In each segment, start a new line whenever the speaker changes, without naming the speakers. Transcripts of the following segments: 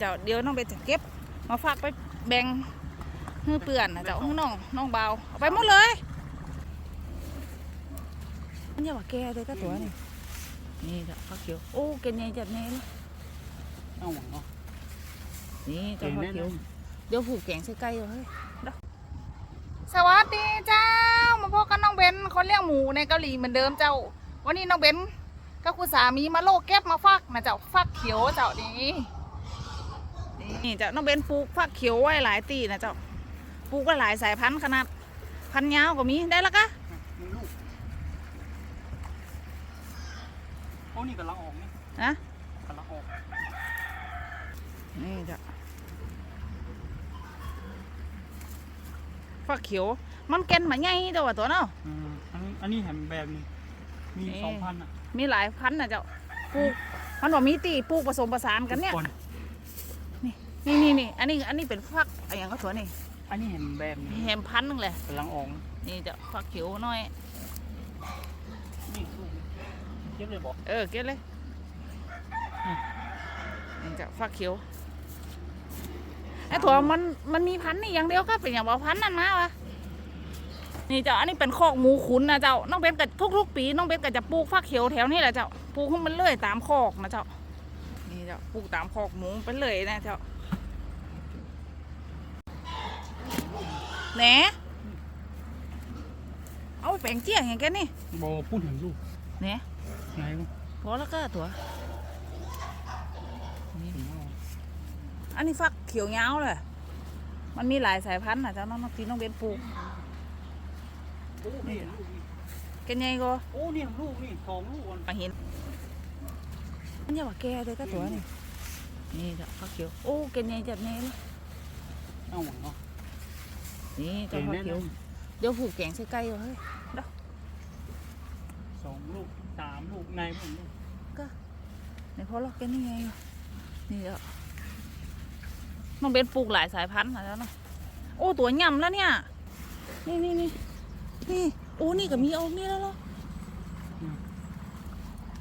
เจ้าเดี๋ยวน้องไปจะเก็บ มาฝากไปแบ่งฮื้อเปื่อนนะเจ้าฮื้อน้องน้องเบาเอาไปหมดเลยมันอย่าว่าแกเลยก็ตัวนี่นี่เจ้าข้าวเขียวโอ้แกใหญ่จัดแน่เลย
เอาหวังเนาะ
นี่เจ้า
เก่ง
ข้าว
แน่
เขียว
นอน
เดี๋ยวผูกแกงใส่ไก่เอาเฮ้ยเด้อสวัสดีเจ้ามาพบกันน้องเบนคนเลี้ยงหมูในเกาหลีเหมือนเดิมเจ้า วันนี้น้องเบนก็คุณสามีมาโลกเก็บมาฟักนะเจ้าฟักเขียวเจ้านี่ นี่เจ้าน้องเบนปลูกฟักเขียวไว้หลายตีนะเจ้าปลูกไว้หลายสายพันธุ์ขนาด พันธุ์ยาวก็มีได้แล้วกะ
มีลูกโอ้นี่กำลังออกนี่
นะ
กำลังออก
นี่เจ้าฟักเขียว มันแก่นมาใหญ่ตัวตัวเนาะ
อืมอันนี้อันนี้เห็นแบบนี้มี
นี่
สองพันอะ
มีหลายพันธุ์นะเจ้าปลูกมันบอกมีตีปลูกผสมผสานกันเนี่ย
ทุค
นี่นี่นี่อันนี้อันนี้เป็นฟักอะไรอย่างก็ถั่วนี่
อันนี้เห็นแบบนี้
แฮมพันธุ์นึงเลย
กำลังออก
นี่จะฟักเขียวหน้อย
นี่ลูกเก็บเลยบอก
เออเก็บเลย
อืม
นี่จะฟักเขียวไอ้ถั่วมันมันมีพันธุ์นี่อย่างเดียวก็เป็นอย่างบอกพันธุ์นั่นมาวะนี่เจ้าอันนี้เป็นคอกหมูขุนนะเจ้าน้องเบนกับทุกๆปีน้องเบนก็จะปลูกฟักเขียวแถวนี้แหละเจ้าปลูกให้มันเลื่อยตามคอกนะเจ้านี่เจ้าปลูกตามคอกหมูไปเลยนะเจ้า แหนเอาไปแปลงเจี้ยงอย่างแกนี่
บอพูดถึงลูก
แหน
ไหนลูก
พอแล้วก็ตัว
นี่ถึงเอา
อันนี้ฟักเขียวเงาวเลยมันมีหลายสายพันธุ์นะเจ้าน้องน้องพี่น้องเบนปลูก
โอ้นี่ลูกนี่
แกันยังก็
โอ้นี่ลูกนี่สองลูกอะ
มาเห็นมันอย่าว่าแกเลยก็ตัวนี่นี่เจ้าฟักเขียวโอ้แกันยังจัดแน่เลย
เอาหวังเนาะ
นี่เจ้า
เก่ง
ฟัก
แน่น
เขีย
อ
วนเดี๋ยวผูกแกงใส่ไก่เอาเฮ้ย
สองลูกสามลูกในพวกลูก
ในพอล็อกแกันนี่ไงวะนี่เจ้าน้องเบนปลูกหลายสายพันธุ์นะเจ้าเนาะโอ้ตัวย่ำแล้วเนี่ย นี่นี่นี่นี่โอ้นี่ก็มีออกนี่แล้วเหรอ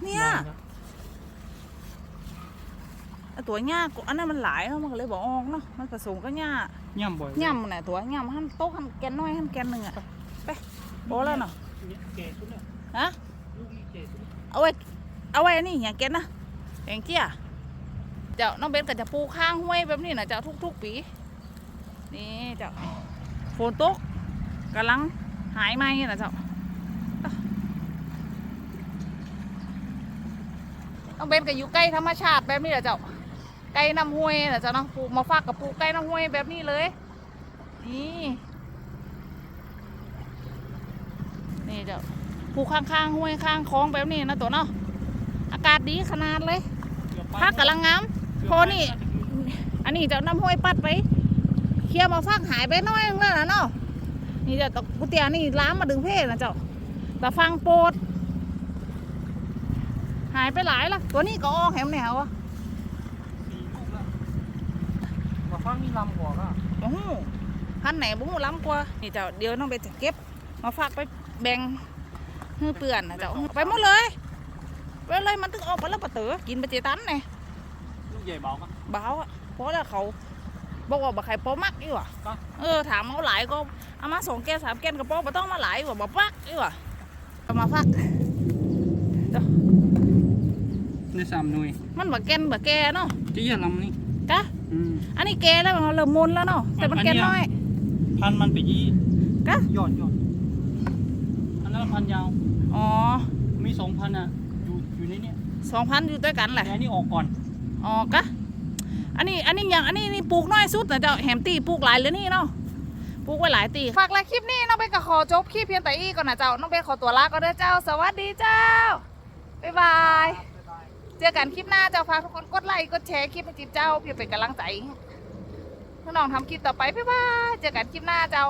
เนี่ย
ได้ครับ
ไอ้ ตัวหญ้าก็อันนั้นมันหลายเนาะมันก็เลยบอกออกเนาะมันผสมกับหญ้า
ย่ำบ่อย
ย่ำน่ะตัวย่ำหั่นโต๊ะหั่นแกนน้อยหั่นแกนหนึ่งอะไปโบแล้วเนาะ
เนี่ยเกสุดเนี่ย
ฮะ
ลูกนี่เกสุด
เอาไว้เอาไว้อันนี่อย่างแกนนะแองเกี้ยเจ้าน้องเบนก็จะปลูกข้างห้วยแบบนี้นะเจ้าทุกๆปีนี่เจ้าฝนตกกำลังหายไหมนะเจ้าน้องเบนก็อยู่ใกล้ธรรมชาติแบบนี้แหละเจ้า ไก่น้ำห้วยนะเจ้าเนาะปลูกมาฝากกับปลูกไก่น้ำห้วยแบบนี้เลย นี่นี่เจ้าปลูกข้างๆห้วยข้างคลองแบบนี้นะตัวเนาะอากาศดีขนาดเลยพักกำลังงามพอนี่ อันนี้เจ้าน้ำห้วยปัดไปเคลียร์มาฟักหายไปหน้อยนึงแล้วนะเนาะนี่เจ้าตะกุเตียนี่ล้ามมาดึงเพศนะเจ้าแต่ฟังโปรดหายไปหลายละตัวนี้ก็ออกแหมแนวอะ
สี่ลูกแล้ว มาฟังนี่ลำกว่าก็
โอ้โหพันไหนบุ้งล้ำกว่า นี่เจ้าเดี๋ยวน้องไปจะเก็บ มาฝากไปแบ่งฮือเปื่อนนะเจ้าไปหมดเลยไปเลยมันถึงออกไปแล้วปะเต๋อกินไปเจตันไง
ลูกใหญ่เบาก็
เบาอะเพราะแล้วเขาบอกว่าบ่ใครปอมักอีหว่ะ
ก็
เออถามเอาหลายก็เอามาสองแก้วสามแก้วกระป๋องบ่ต้องมาหลายว่าบ่ปักอีหว่ะเอามาฟัก
ในสามหน่วย
มันบ่แก่นบ่แก่เนาะ
จะยี่ลำนี่
กะ
อืม
อันนี้แก่แล้วมันเริ่มมนแล้วเนาะแต่มันแก่น้อย
พันมันไปยี่
กะ
ยอดยอดอันนั้นพันยาว
อ๋อ
มีสองพันอะอยู่อยู่ในเนี้ย
สองพันอยู่ด้วยกันแหละ
แต่อันนี้ออกก่อน
อ๋อกะอันนี้อันนี้อย่างอันนี้นี่ปลูกน้อยสุดนะเจ้าแหมตีปลูกหลายเลยนี่เนาะปลูกไว้หลายตีฝากและคลิปนี้น้องเบนก็ขอจบคลิปเพียงแต่อีก่อนนะเจ้าน้องเบนขอตัวลาก็เด้อเจ้า สวัสดีเจ้าบ๊ายบาย เจอกันคลิปหน้าเจ้าฝาทุกคนกดไลค์กดแชร์คลิปให้จิ๊บเจ้าเพื่อเป็นกำลังใจน้องทำคลิปต่อไปบ๊ายบายเจอกันคลิปหน้าเจ้า